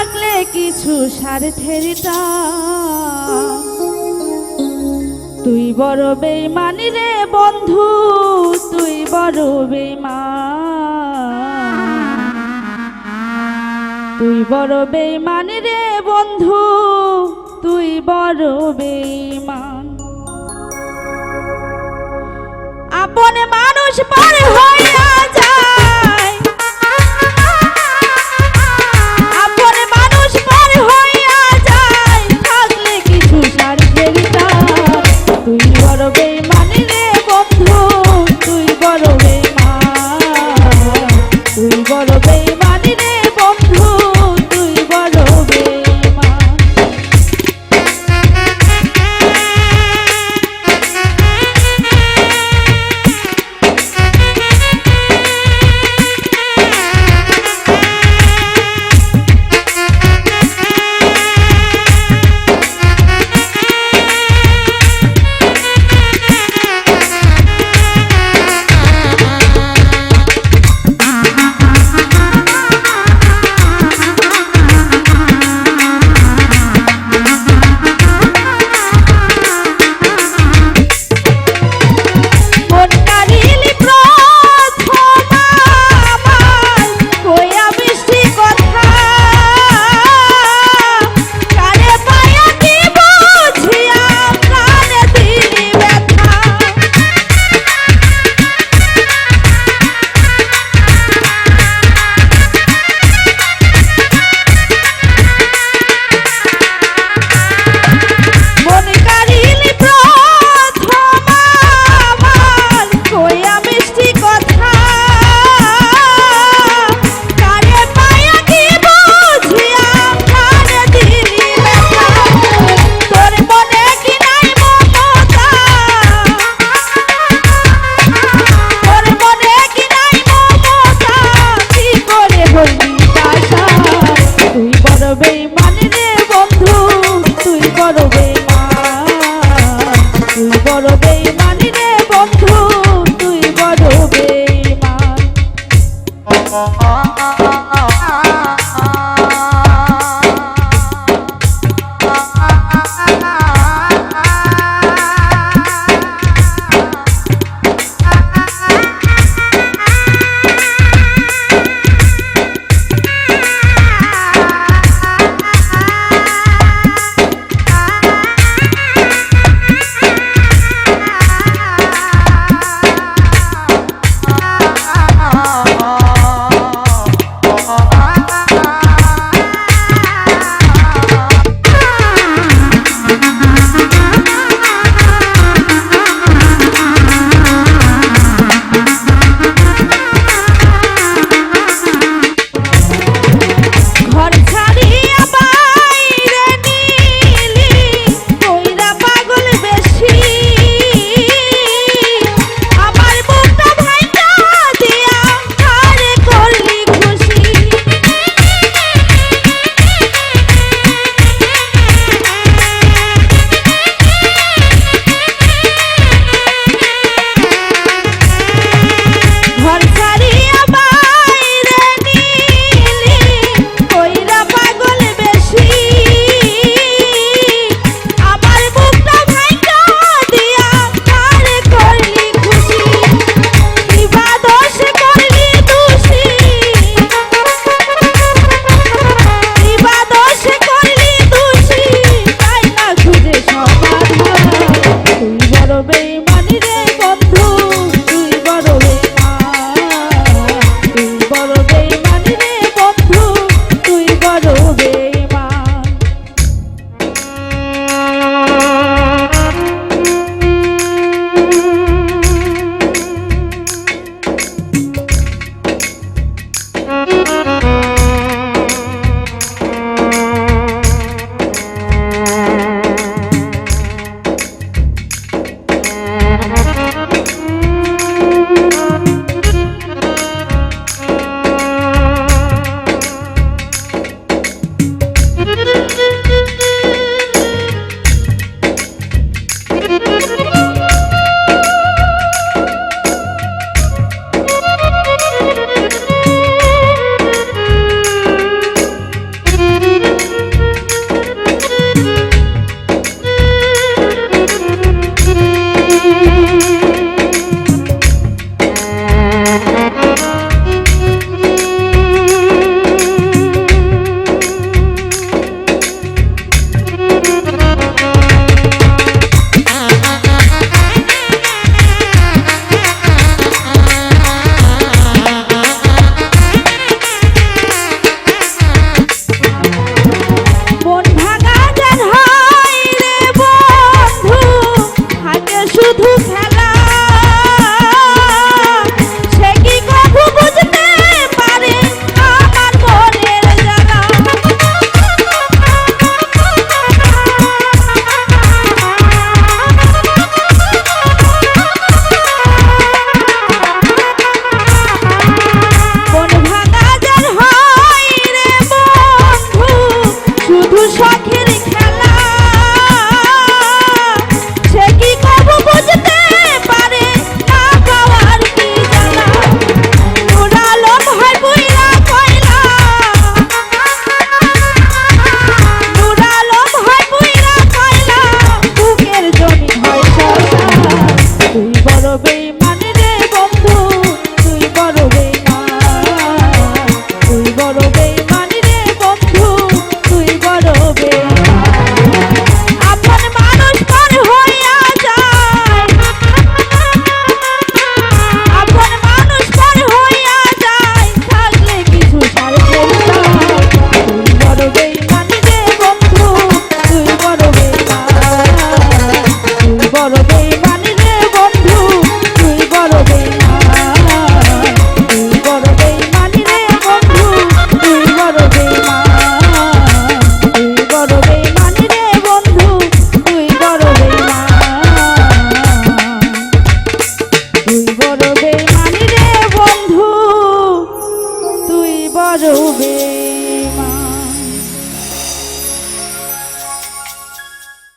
থাকলে কিছু স্বার্থের তুই বড় বেইমানি রে বন্ধু, তুই বড় বেমা তুই বড় বেইমানি রে বন্ধু, তুই বড় বেইমান আপন মানুষ পার হইয়া যায়। Oh, oh, oh. ঝাল